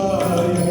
Pai.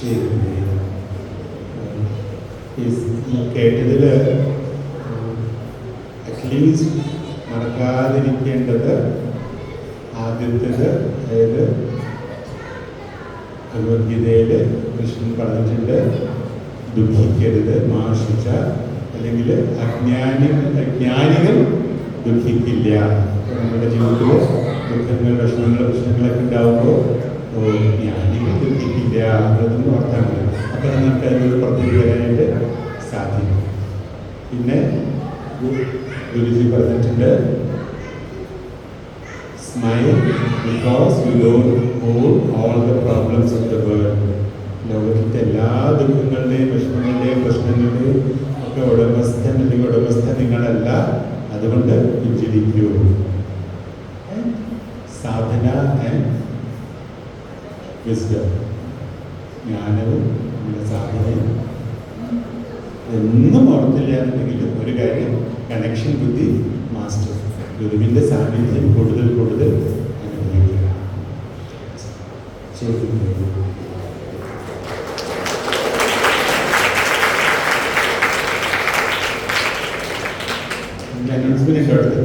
ചെയ്തിട്ടുണ്ട് കേട്ടതിൽ at least മറക്കാതിരിക്കേണ്ടത് ആദ്യത്തേത് അതായത് ഭഗവത്ഗീതയിൽ കൃഷ്ണൻ പറഞ്ഞിട്ടുണ്ട് ദുഃഖിക്കരുത് മാഷിച്ച അല്ലെങ്കിൽ അജ്ഞാനി അജ്ഞാനികൾ ദുഃഖിക്കില്ല. നമ്മുടെ ജീവിതത്തിൽ ദുഃഖങ്ങൾ വിഷമങ്ങൾ പ്രശ്നങ്ങളൊക്കെ ഉണ്ടാകുമ്പോൾ ഓ ജ്ഞാനികൾ ദുഃഖിക്കില്ല എന്നതൊന്നും ഓർത്താൽ മതി അപ്പം നമുക്ക് അതിനോട് പുറത്തേക്ക് വരാനായിട്ട് സാധിക്കും പിന്നെ ഗുരുജി പറഞ്ഞിട്ടുണ്ട് smile because you don't all all the problems of the world. ലോകത്തിന്റെ എല്ലാ ദുഃഖങ്ങളുടെയും വിഷമങ്ങളുടെയും പ്രശ്നങ്ങളുടെയും ഒക്കെ ഉടമസ്ഥൻ അല്ലെങ്കിൽ ഉടമസ്ഥ നിങ്ങളല്ല അതുകൊണ്ട് വിചരിക്കൂ സാധന ആൻഡ് വിസ്ഡം ജ്ഞാനവും നമ്മുടെ സാധനയും ഒന്നും ഓർത്തില്ല എന്നുണ്ടെങ്കിലും ഒരു കാര്യം കണക്ഷൻ ബുദ്ധി മാസ്റ്റർ ഗുരുവിന്റെ സാന്നിധ്യം കൂടുതൽ കൂടുതൽ അനുഭവിക്കുക. ശരി. അനൗൺസ്മെന്റ് അടുത്ത്